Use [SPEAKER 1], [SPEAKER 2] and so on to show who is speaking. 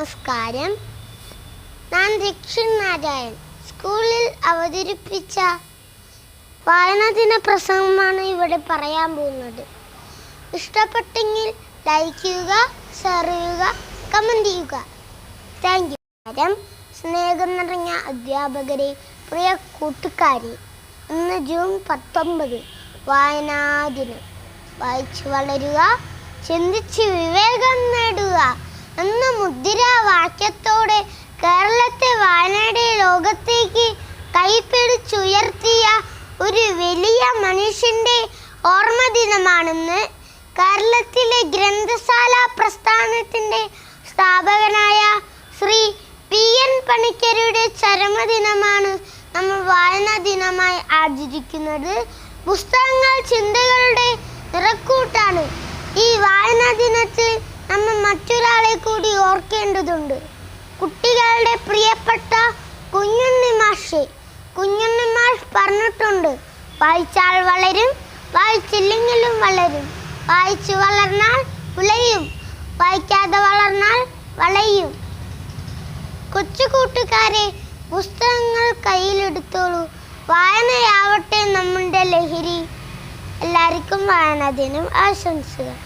[SPEAKER 1] നമസ്കാരം. ഞാൻ ദക്ഷിൺ നാരായൺ. സ്കൂളിൽ അവതരിപ്പിച്ച വായനാദിന പ്രസംഗമാണ് ഇവിടെ പറയാൻ പോകുന്നത്. ഇഷ്ടപ്പെട്ടെങ്കിൽ ലൈക്ക് ചെയ്യുക ഷെയർ ചെയ്യുക കമന്റ് ചെയ്യുക. താങ്ക് യു സ്നേഹം നിറഞ്ഞ അധ്യാപകരെ പ്രിയ കൂട്ടുകാരെ ഇന്ന് ജൂൺ പത്തൊമ്പത് വായനാദിനം വായിച്ചു വളരുക ചിന്തിച്ച് വിവേകം നേടുക. എന്ന മുദ്രാവാക്യത്തോടെ കേരളത്തെ വായനയുടെ ലോകത്തേക്ക് കൈപ്പിടിച്ചുയർത്തിയ ഒരു വലിയ മനുഷ്യന്റെ ഓർമ്മ ദിനമാണെന്ന് കേരളത്തിലെ ഗ്രന്ഥശാല പ്രസ്ഥാനത്തിന്റെ സ്ഥാപകനായ ശ്രീ പി എൻ പണിക്കരുടെ ചരമദിനമാണ് നമ്മൾ വായനാ ദിനമായി ആചരിക്കുന്നത്. പുസ്തകങ്ങൾ ചിന്തകളുടെ നിറക്കൂട്ടാണ് ഈ വായനാ ദിനത്തിൽ മറ്റൊരാളെ കൂടി ഓർക്കേണ്ടതുണ്ട്. കുട്ടികളുടെ പ്രിയപ്പെട്ട കുഞ്ഞുണ്ണി മാഷെ കുഞ്ഞുണ്ണി മാഷ് പറഞ്ഞിട്ടുണ്ട് വായിച്ചാൽ വളരും വായിച്ചില്ലെങ്കിലും വളരും. വായിച്ചു വളർന്നാൽ വിളയും വായിക്കാതെ വളർന്നാൽ വളയും. കൊച്ചു കൂട്ടുകാരെ പുസ്തകങ്ങൾ കയ്യിലെടുത്തോളൂ. വായനയാവട്ടെ നമ്മുടെ ലഹരി. എല്ലാവർക്കും വായനാ ദിനം ആശംസകൾ.